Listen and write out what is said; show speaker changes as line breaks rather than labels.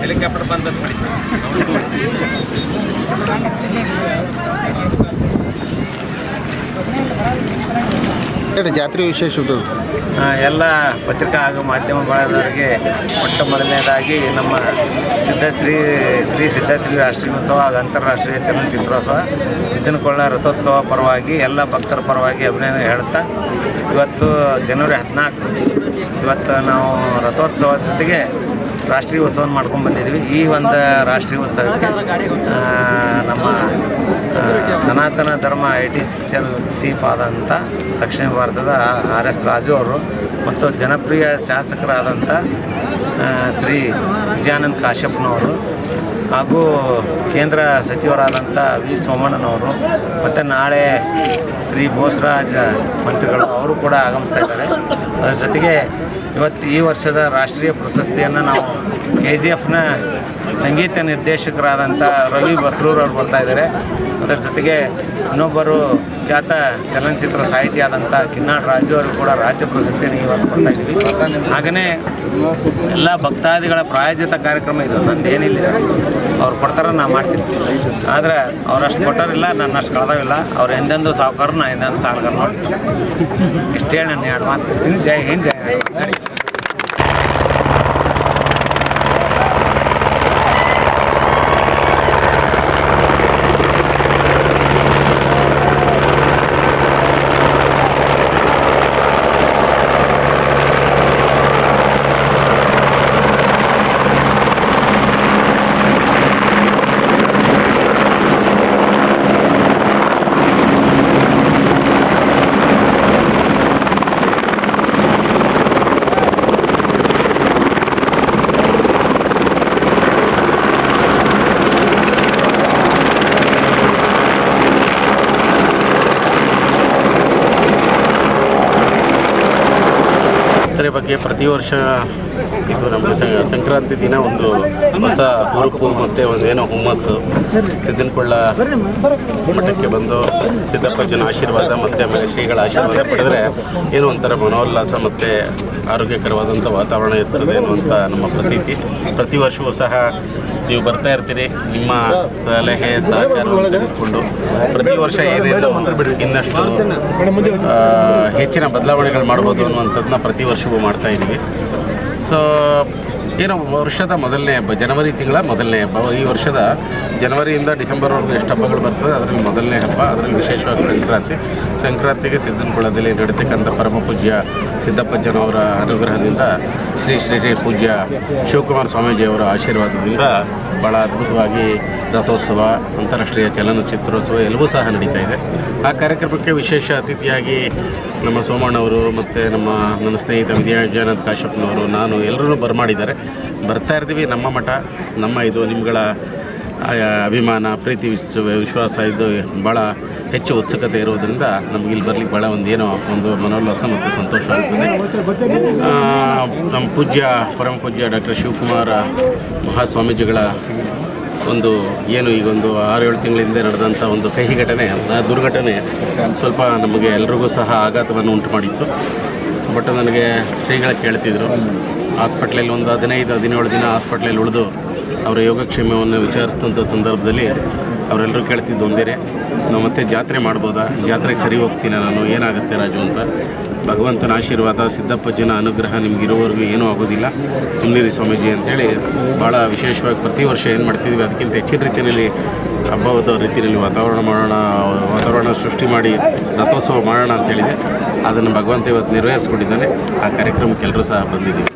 Helicopter ಬಂದ
ಹೇಳಿ ಜಾತ್ರೆ ವಿಶೇಷ
ಎಲ್ಲ ಪತ್ರಿಕಾ ಹಾಗೂ ಮಾಧ್ಯಮ ಬಳಗದವರಿಗೆ ಮೊಟ್ಟ ಮೊದಲನೇದಾಗಿ ನಮ್ಮ ಸಿದ್ಧಶ್ರೀ, ಶ್ರೀ ಸಿದ್ಧಶ್ರೀ ರಾಷ್ಟ್ರೀಯೋತ್ಸವ ಹಾಗೂ ಅಂತಾರಾಷ್ಟ್ರೀಯ ಚಲನಚಿತ್ರೋತ್ಸವ ಸಿದ್ದನಕೊಳ್ಳ ರಥೋತ್ಸವ ಪರವಾಗಿ ಎಲ್ಲ ಭಕ್ತರ ಪರವಾಗಿ ಅಭಿನಂದನೆ ಹೇಳ್ತಾ, ಇವತ್ತು ಜನವರಿ ಹದಿನಾಲ್ಕು. ಇವತ್ತು ನಾವು ರಥೋತ್ಸವ ಜೊತೆಗೆ ರಾಷ್ಟ್ರೀಯ ಉತ್ಸವ ಮಾಡ್ಕೊಂಡು ಬಂದಿದ್ವಿ ಈ ಒಂದು ರಾಷ್ಟ್ರೀಯ ಉತ್ಸವಕ್ಕೆ ನಮ್ಮ ಸನಾತನ ಧರ್ಮ ಐ ಟಿ ಚಲ್ ಚೀಫ್ ಆದಂಥ ದಕ್ಷಿಣ ಭಾರತದ ಆರ್ ಎಸ್ ರಾಜು ಅವರು ಮತ್ತು ಜನಪ್ರಿಯ ಶಾಸಕರಾದಂಥ ಶ್ರೀ ವಿಜಯಾನಂದ್ ಕಾಶ್ಯಪ್ನವರು ಹಾಗೂ ಕೇಂದ್ರ ಸಚಿವರಾದಂಥ ವಿ ಸೋಮಣ್ಣನವರು ಮತ್ತು ನಾಳೆ ಶ್ರೀ ಬೋಸರಾಜ್ ಮಂತ್ರಿಗಳು ಅವರು ಕೂಡ ಆಗಮಿಸ್ತಾ ಇದ್ದಾರೆ. ಅದರ ಜೊತೆಗೆ ಇವತ್ತು ಈ ವರ್ಷದ ರಾಷ್ಟ್ರೀಯ ಪ್ರಶಸ್ತಿಯನ್ನು ನಾವು ಕೆ ಜಿ ಎಫ್ನ ಸಂಗೀತ ನಿರ್ದೇಶಕರಾದಂಥ ರವಿ ಬಸ್ರೂರ್ ಅವರು ಬರ್ತಾ ಇದ್ದಾರೆ ಅದರ ಜೊತೆಗೆ ಇನ್ನೊಬ್ಬರು ಖ್ಯಾತ ಚಲನಚಿತ್ರ ಸಾಹಿತಿ ಆದಂಥ ಕಿನ್ನಾಡ್ ರಾಜು ಅವರು ಕೂಡ ರಾಜ್ಯ ಪ್ರಶಸ್ತಿಯನ್ನು ಈ ವರ್ಷ ಕೊಡ್ತಾ ಇದ್ದೀವಿ. ಹಾಗೆಯೇ ಎಲ್ಲ ಭಕ್ತಾದಿಗಳ ಪ್ರಾಯೋಜಿತ ಕಾರ್ಯಕ್ರಮ ಇದು. ನಂದು ಏನಿಲ್ಲ ಅವ್ರು ಕೊಡ್ತಾರ, ನಾ ಮಾಡ್ತೀನಿ. ಆದರೆ ಅವರಷ್ಟು ಕೊಟ್ಟರಿಲ್ಲ ನನ್ನ ಅಷ್ಟು ಕಳೆದವಿಲ್ಲ ಅವ್ರು ಎಂದೆಂದು ಸಾವುಕಾರ ನಾನು ಎಂದೆಂದು ಸಾಲಗಾರ ನೋಡ್ತೀನಿ. ಇಷ್ಟೇ ಹೇಳಿ ನಾನು ಎರಡು ಮಾತು. ಜೈ ಹಿಂದ್, ಜೈ
ಜಾತ್ರೆ ಬಗ್ಗೆ ಪ್ರತಿ ವರ್ಷ ಇದು ನಮ್ಮ ಸಂಕ್ರಾಂತಿ ದಿನ ಒಂದು ಹೊಸ ಹುರುಪು ಮತ್ತು ಒಂದು ಏನೋ ಹುಮ್ಮಸ್ಸು. ಸಿದ್ದನಕೊಳ್ಳ ಮಠಕ್ಕೆ ಬಂದು ಸಿದ್ದಪ್ಪಜ್ಜನ ಆಶೀರ್ವಾದ ಮತ್ತು ಆಮೇಲೆ ಶ್ರೀಗಳ ಆಶೀರ್ವಾದ ಪಡೆದರೆ ಏನೋ ಒಂಥರ ಮನೋಲ್ಲಾಸ ಮತ್ತು ಆರೋಗ್ಯಕರವಾದಂಥ ವಾತಾವರಣ ಇರ್ತದೆ ಅನ್ನುವಂಥ ನಮ್ಮ ಪ್ರತೀತಿ. ಪ್ರತಿ ವರ್ಷವೂ ಸಹ ನೀವು ಬರ್ತಾ ಇರ್ತೀರಿ. ನಿಮ್ಮ ಸಲಹೆ ಸಹಕಾರವನ್ನು ತೆಗೆದುಕೊಂಡು ಪ್ರತಿ ವರ್ಷ ಏನೇನು ಇನ್ನಷ್ಟು ಹೆಚ್ಚಿನ ಬದಲಾವಣೆಗಳು ಮಾಡ್ಬೋದು ಅನ್ನುವಂಥದ್ದನ್ನ ಪ್ರತಿ ವರ್ಷವೂ ಮಾಡ್ತಾ ಇದ್ದೀವಿ. ಸೊ ಏನೋ ವರ್ಷದ ಮೊದಲನೇ ಹಬ್ಬ, ಜನವರಿ ತಿಂಗಳ ಮೊದಲನೇ ಹಬ್ಬ. ಈ ವರ್ಷದ ಜನವರಿಯಿಂದ ಡಿಸೆಂಬರ್ವರೆಗೂ ಎಷ್ಟು ಹಬ್ಬಗಳು ಬರ್ತದೆ, ಅದರಲ್ಲಿ ಮೊದಲನೇ ಹಬ್ಬ, ಅದರಲ್ಲಿ ವಿಶೇಷವಾಗಿ ಸಂಕ್ರಾಂತಿ. ಸಂಕ್ರಾಂತಿಗೆ ಸಿದ್ದನಕೊಳ್ಳದಲ್ಲಿ ನಡೀತಕ್ಕಂಥ ಪರಮ ಪೂಜ್ಯ ಸಿದ್ದಪ್ಪಜ್ಜನವರ ಅನುಗ್ರಹದಿಂದ ಶ್ರೀ ಶ್ರೀ ಶ್ರೀ ಪೂಜ್ಯ ಶಿವಕುಮಾರ ಸ್ವಾಮೀಜಿಯವರ ಆಶೀರ್ವಾದದಿಂದ ಭಾಳ ಅದ್ಭುತವಾಗಿ ರಥೋತ್ಸವ, ಅಂತಾರಾಷ್ಟ್ರೀಯ ಚಲನಚಿತ್ರೋತ್ಸವ ಎಲ್ಲವೂ ಸಹ ನಡೀತಾ ಇದೆ. ಆ ಕಾರ್ಯಕ್ರಮಕ್ಕೆ ವಿಶೇಷ ಅತಿಥಿಯಾಗಿ ನಮ್ಮ ಸೋಮಣ್ಣವರು ಮತ್ತು ನಮ್ಮ ನನ್ನ ಸ್ನೇಹಿತ ವಿದ್ಯಾಜಾನಂದ್ ಕಾಶ್ಯಪ್ನವರು ನಾನು ಎಲ್ಲರೂ ಬರಮಾಡಿದ್ದಾರೆ. ಬರ್ತಾ ಇರ್ತೀವಿ ನಮ್ಮ ಮಠ ನಮ್ಮ ಇದು ನಿಮ್ಗಳ ಆ, ಅಭಿಮಾನ ಪ್ರೀತಿ ವಿಶ್ವ ವಿಶ್ವಾಸ ಇದು ಭಾಳ ಹೆಚ್ಚು ಉತ್ಸುಕತೆ ಇರೋದರಿಂದ ನಮಗೆ ಇಲ್ಲಿ ಬರಲಿಕ್ಕೆ ಭಾಳ ಒಂದು ಏನೋ ಒಂದು ಮನೋಲ್ಲಾಸ ಮತ್ತು ಸಂತೋಷ ಆಗ್ತದೆ. ನಮ್ಮ ಪೂಜ್ಯ ಪರಮ ಪೂಜ್ಯ ಡಾಕ್ಟರ್ ಶಿವಕುಮಾರ ಮಹಾಸ್ವಾಮೀಜಿಗಳ ಒಂದು ಏನು ಈಗ ಒಂದು ಆರು ಏಳು ತಿಂಗಳ ಹಿಂದೆ ನಡೆದಂಥ ಒಂದು ಕಹಿ ಘಟನೆ ದುರ್ಘಟನೆ ಸ್ವಲ್ಪ ನಮಗೆ ಎಲ್ರಿಗೂ ಸಹ ಆಘಾತವನ್ನು ಉಂಟು ಮಾಡಿತ್ತು ಬಟ್ ನನಗೆ ಶ್ರೀಗಳ ಕೇಳ್ತಿದ್ರು, ಹಾಸ್ಪಿಟ್ಲಲ್ಲಿ ಒಂದು ಹದಿನೈದು, ಹದಿನೇಳು ದಿನ ಹಾಸ್ಪಿಟ್ಲಲ್ಲಿ ಉಳಿದು ಅವರ ಯೋಗಕ್ಷೇಮವನ್ನು ವಿಚಾರಿಸಿದಂಥ ಸಂದರ್ಭದಲ್ಲಿ ಅವರೆಲ್ಲರೂ ಕೇಳ್ತಿದ್ದು ಒಂದೇ ನಾವು ಮತ್ತೆ ಜಾತ್ರೆ ಮಾಡ್ಬೋದಾ? ಜಾತ್ರೆಗೆ ಸರಿ ಹೋಗ್ತೀನಿ ನಾನು? ಏನಾಗುತ್ತೆ ರಾಜು ಅಂತ? ಭಗವಂತನ ಆಶೀರ್ವಾದ, ಸಿದ್ದಪ್ಪಜ್ಜನ ಅನುಗ್ರಹ ನಿಮ್ಗೆ ಏನೂ ಆಗೋದಿಲ್ಲ. ಸುಮ್ಮನಿರಿ ಸ್ವಾಮೀಜಿ ಅಂತೇಳಿ ಭಾಳ ವಿಶೇಷವಾಗಿ ಪ್ರತಿ ವರ್ಷ ಏನು ಮಾಡ್ತಿದ್ವಿ, ಅದಕ್ಕಿಂತ ಹೆಚ್ಚಿನ ರೀತಿಯಲ್ಲಿ ಹಬ್ಬದ ರೀತಿಯಲ್ಲಿ ವಾತಾವರಣ ಮಾಡೋಣ, ವಾತಾವರಣ ಸೃಷ್ಟಿ ಮಾಡಿ ರಥೋತ್ಸವ ಮಾಡೋಣ ಅಂತೇಳಿದೆ ಅದನ್ನು ಭಗವಂತ ಇವತ್ತು ನೆರವೇರಿಸ್ಕೊಂಡಿದ್ದಾನೆ. ಆ ಕಾರ್ಯಕ್ರಮಕ್ಕೆ ಎಲ್ಲರೂ ಸಹ ಬಂದಿದ್ದೀವಿ.